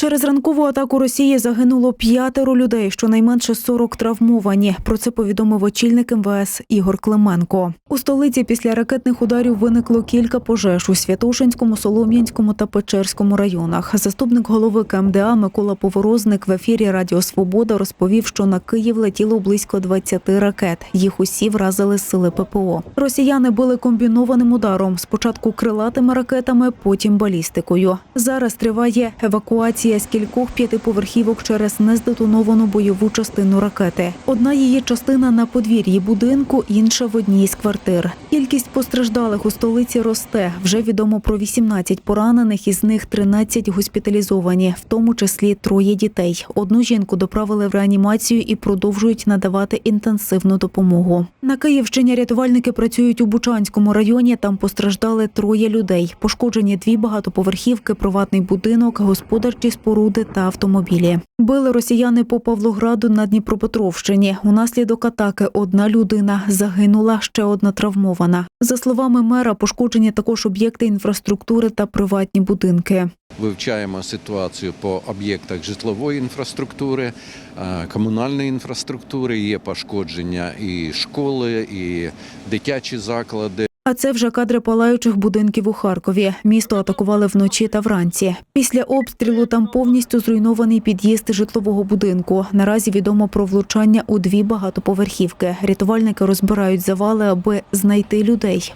Через ранкову атаку Росії загинуло п'ятеро людей, щонайменше 40 травмовані. Про це повідомив очільник МВС Ігор Клименко. У столиці після ракетних ударів виникло кілька пожеж у Святошинському, Солом'янському та Печерському районах. Заступник голови КМДА Микола Поворозник в ефірі Радіо Свобода розповів, що на Київ летіло близько 20 ракет. Їх усі вразили сили ППО. Росіяни били комбінованим ударом. Спочатку крилатими ракетами, потім балістикою. Зараз триває евакуація з кількох п'ятиповерхівок через нездетоновану бойову частину ракети. Одна її частина на подвір'ї будинку, інша в одній з квартир. Кількість постраждалих у столиці росте. Вже відомо про 18 поранених, із них 13 госпіталізовані, в тому числі троє дітей. Одну жінку доправили в реанімацію і продовжують надавати інтенсивну допомогу. На Київщині рятувальники працюють у Бучанському районі. Там постраждали троє людей. Пошкоджені дві багатоповерхівки, приватний будинок, господарчі споруди та автомобілі. Били росіяни по Павлограду на Дніпропетровщині. Унаслідок атаки одна людина загинула, ще одна травмована. За словами мера, пошкоджені також об'єкти інфраструктури та приватні будинки. Вивчаємо ситуацію по об'єктах житлової інфраструктури, е, комунальної інфраструктури. Є пошкодження і школи, і дитячі заклади. А це вже кадри палаючих будинків у Харкові. Місто атакували вночі та вранці. Після обстрілу там повністю зруйнований під'їзд житлового будинку. Наразі відомо про влучання у дві багатоповерхівки. Рятувальники розбирають завали, аби знайти людей.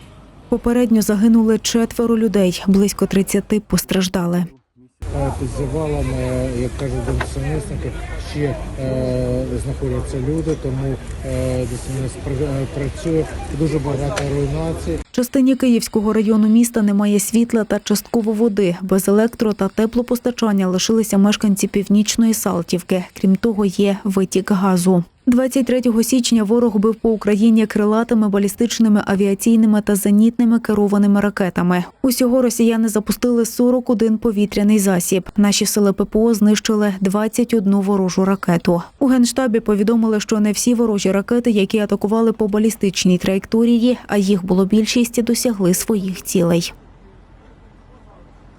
Попередньо загинули четверо людей, близько 30 постраждали. Під завалами, як кажуть ДСНСники, ще е, знаходяться люди, тому е, ДСНС е, працює дуже багато руйнацій. Частині Київського району міста немає світла та частково води. Без електро та теплопостачання лишилися мешканці північної Салтівки. Крім того, є витік газу. 23 січня ворог бив по Україні крилатими балістичними авіаційними та зенітними керованими ракетами. Усього росіяни запустили 41 повітряний засіб. Наші сили ППО знищили 21 ворожу ракету. У генштабі повідомили, що не всі ворожі ракети, які атакували по балістичній траєкторії, а їх було більшість, досягли своїх цілей.